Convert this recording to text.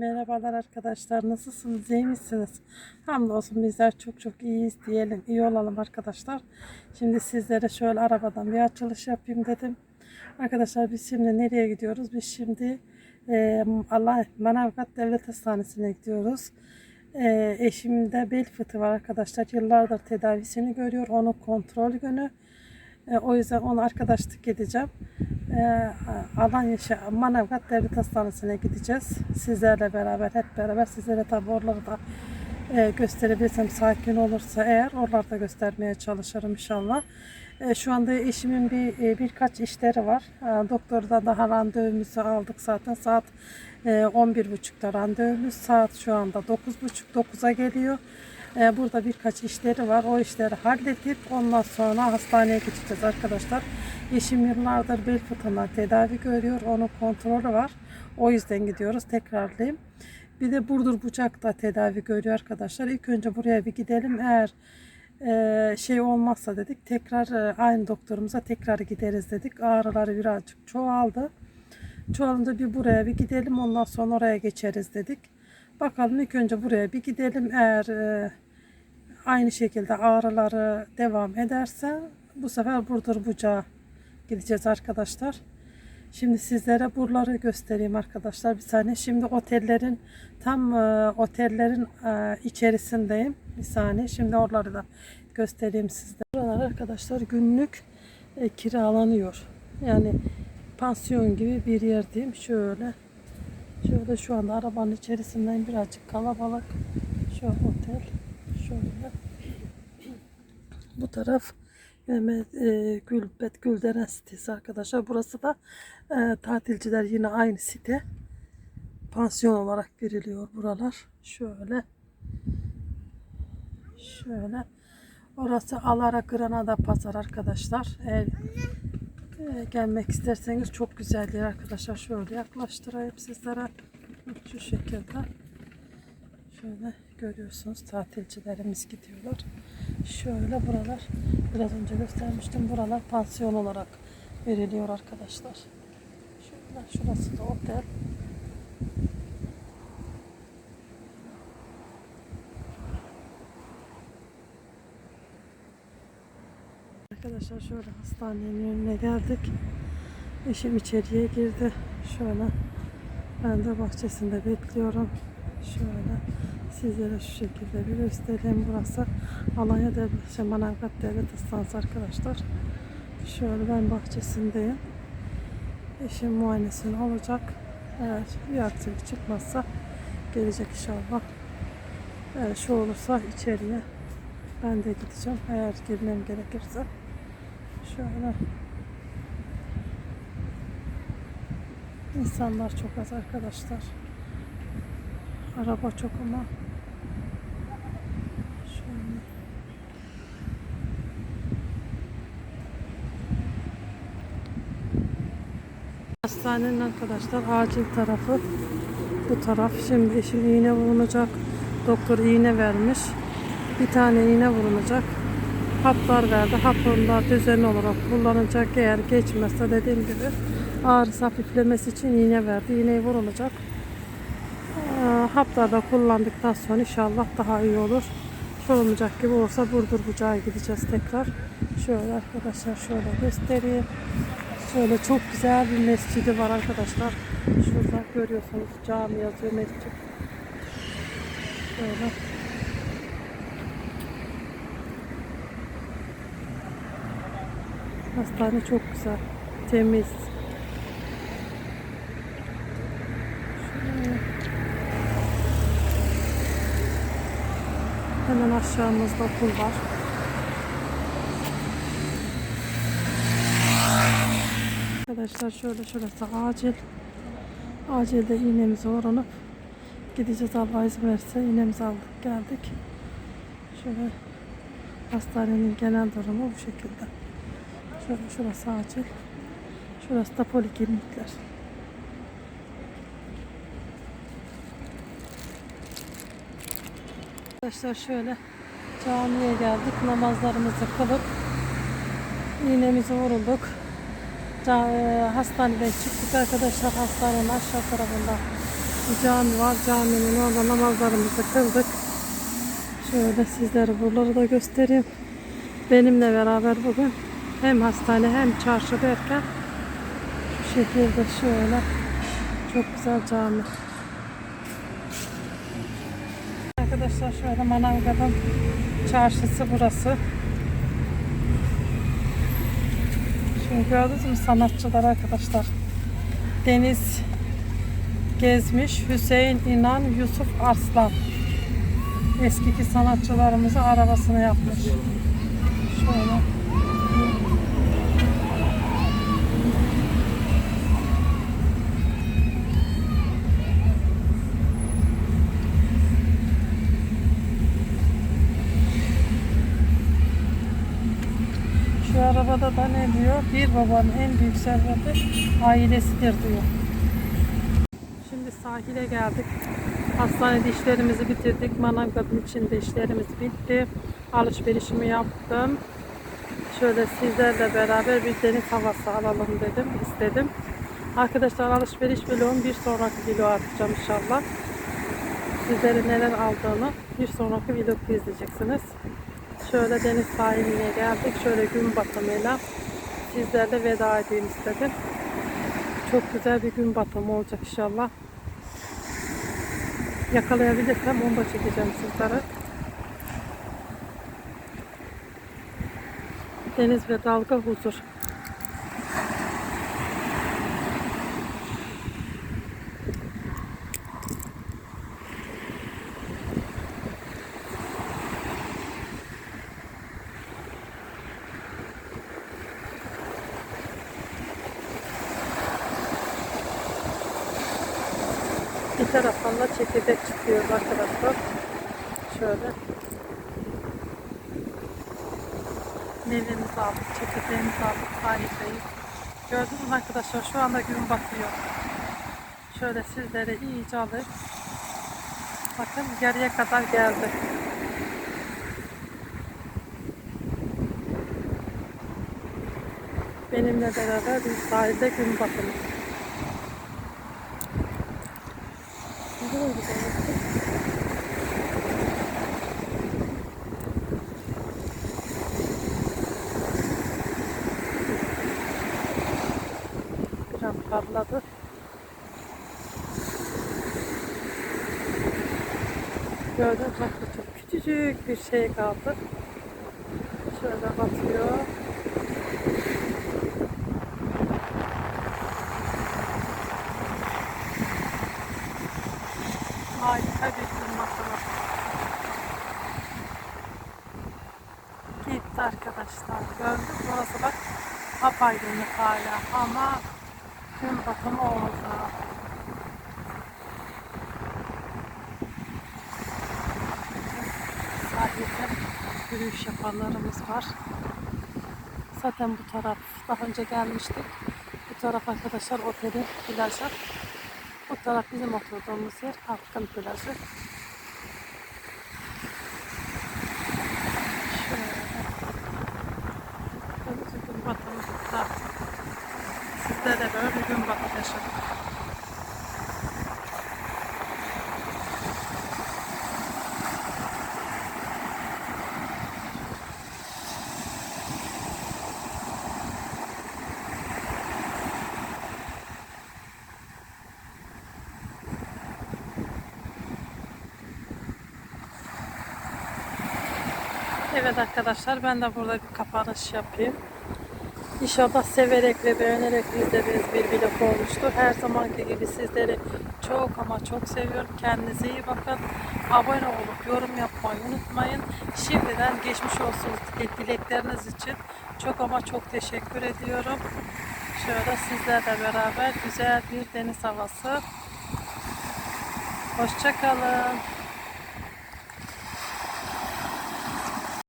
Merhabalar arkadaşlar. Nasılsınız? İyi misiniz? Hamdolsun bizler çok çok iyiyiz diyelim. İyi olalım arkadaşlar. Şimdi sizlere şöyle arabadan bir açılış yapayım dedim. Arkadaşlar biz şimdi nereye gidiyoruz? Biz şimdi e, Allah Manavgat Devlet Hastanesi'ne gidiyoruz. E, eşimde bel fıtığı var arkadaşlar. Yıllardır tedavisini görüyor. Onun kontrol günü. E, o yüzden ona arkadaşlık edeceğim. E, Alanya Manavgat Devlet Hastanesi'ne gideceğiz. Sizlerle beraber, hep beraber sizlere tabi oraları da e, gösterebilirsem sakin olursa eğer oraları da göstermeye çalışırım inşallah. E, şu anda eşimin bir e, birkaç işleri var. E, daha randevumuzu aldık zaten. Saat e, 11.30'da randevumuz. Saat şu anda 9.30-9'a geliyor. E, burada birkaç işleri var. O işleri halledip ondan sonra hastaneye gideceğiz arkadaşlar. Eşim yıllardır bel fıtığından tedavi görüyor. Onun kontrolü var. O yüzden gidiyoruz. Tekrarlayayım. Bir de Burdur Bucak'ta tedavi görüyor arkadaşlar. İlk önce buraya bir gidelim. Eğer e, şey olmazsa dedik tekrar e, aynı doktorumuza tekrar gideriz dedik. Ağrıları birazcık çoğaldı. Çoğalınca bir buraya bir gidelim ondan sonra oraya geçeriz dedik. Bakalım ilk önce buraya bir gidelim. Eğer e, aynı şekilde ağrıları devam ederse bu sefer Burdur Bucağa gideceğiz arkadaşlar. Şimdi sizlere buraları göstereyim arkadaşlar bir saniye. Şimdi otellerin tam e, otellerin e, içerisindeyim. Bir saniye. Şimdi oraları da göstereyim sizlere. Buralar arkadaşlar günlük e, kiralanıyor. Yani pansiyon gibi bir yer diyeyim. Şöyle. Şöyle şu anda arabanın içerisinden birazcık kalabalık. Şu otel. Şöyle. Bu taraf Mehmet Gülbet Gülderen sitesi arkadaşlar. Burası da e, tatilciler yine aynı site. Pansiyon olarak veriliyor buralar. Şöyle. Şöyle. Orası Alara Granada Pazar arkadaşlar. Eğer e, gelmek isterseniz çok güzel yer arkadaşlar. Şöyle yaklaştırayım sizlere. Şu şekilde. Şöyle görüyorsunuz tatilcilerimiz gidiyorlar. Şöyle buralar biraz önce göstermiştim. Buralar pansiyon olarak veriliyor arkadaşlar. Şöyle şurası da otel. Arkadaşlar şöyle hastanenin önüne geldik. Eşim içeriye girdi. Şöyle ben de bahçesinde bekliyorum. Şöyle sizlere şu şekilde bir göstereyim. Burası Alanya Devlet, şey, Manavgat Devlet Hastanesi arkadaşlar. Şöyle ben bahçesindeyim. Eşim muayenesini olacak. Eğer bir aksilik çıkmazsa gelecek inşallah. Eğer şu olursa içeriye ben de gideceğim. Eğer girmem gerekirse. Şöyle İnsanlar çok az arkadaşlar. Araba çok ama. Şöyle. Hastanenin arkadaşlar acil tarafı bu taraf. Şimdi eşim iğne vurulacak. Doktor iğne vermiş. Bir tane iğne vurulacak. Haplar verdi. Haplar düzenli olarak kullanacak. Eğer geçmezse dediğim gibi ağrısı hafiflemesi için iğne verdi. İğneyi vurulacak. Haplar da kullandıktan sonra inşallah daha iyi olur. Olmayacak gibi olursa Burdur Bucağa gideceğiz tekrar. Şöyle arkadaşlar şöyle göstereyim. Şöyle çok güzel bir mescidi var arkadaşlar. Şurada görüyorsunuz cami yazıyor mescid. Şöyle. Hastane çok güzel. Temiz. Şöyle. Hemen aşağımızda okul var. Arkadaşlar şöyle şurası acil. Acilde iğnemizi vurunup gideceğiz Allah izin verirse iğnemizi aldık geldik. Şöyle hastanenin genel durumu bu şekilde. Şöyle şurası acil. Şurası da poliklinikler. Arkadaşlar şöyle camiye geldik. Namazlarımızı kılıp iğnemizi vurulduk. E, hastaneden çıktık arkadaşlar. Hastanenin aşağı tarafında bir cami var. Caminin orada namazlarımızı kıldık. Şöyle sizlere buraları da göstereyim. Benimle beraber bugün hem hastane hem çarşı derken bu şekilde şöyle çok güzel cami. Arkadaşlar şöyle Manavgat'ın çarşısı burası. Şimdi gördünüz mü sanatçılar arkadaşlar. Deniz Gezmiş, Hüseyin İnan, Yusuf Arslan. Eskiki sanatçılarımızın arabasını yapmış. Şöyle. Şu arabada da ne diyor? Bir babanın en büyük serveti ailesidir diyor. Şimdi sahile geldik. Hastanede işlerimizi bitirdik. Manavgat'ın içinde işlerimiz bitti. Alışverişimi yaptım. Şöyle sizlerle beraber bir deniz havası alalım dedim, istedim. Arkadaşlar alışveriş vlogum bir sonraki vlog atacağım inşallah. Sizlere neler aldığını bir sonraki vlogda izleyeceksiniz. Şöyle deniz sahiline geldik. Şöyle gün batımıyla sizlerle veda edeyim istedim. Çok güzel bir gün batımı olacak inşallah. Yakalayabilirsem onu da çekeceğim sizlere. Deniz ve dalga huzur. Bir taraftan da çekirdek çıkıyor arkadaşlar. Şöyle. Meyvemizi aldık, çekirdeğimizi aldık, sahildeyiz. Gördünüz mü arkadaşlar şu anda gün batıyor. Şöyle sizlere iyice alıp bakın yarıya kadar geldi. Benimle beraber bir sahilde gün batımı. Ne kadar güzel. Biraz parladı. Bak bu çok küçücük bir şey kaldı. Şöyle batıyor. Harika bir gün batımı. Gitti arkadaşlar. Gördünüz mü? Orası bak apaydınlık hala ama gün batımı oldu. Sahilde yürüyüş yapanlarımız var. Zaten bu taraf daha önce gelmiştik. Bu taraf arkadaşlar otelin plajı. Bu taraf bizim oturduğumuz yer halkın plajı. Şöyle. Böyle gün batımı da bir gün batımı yaşadık. Evet arkadaşlar ben de burada bir kapanış yapayım. İnşallah severek ve beğenerek izlediğiniz bir vlog olmuştur. Her zamanki gibi sizleri çok ama çok seviyorum. Kendinize iyi bakın. Abone olup yorum yapmayı unutmayın. Şimdiden geçmiş olsun dilekleriniz için çok ama çok teşekkür ediyorum. Şöyle sizlerle beraber güzel bir deniz havası. Hoşçakalın.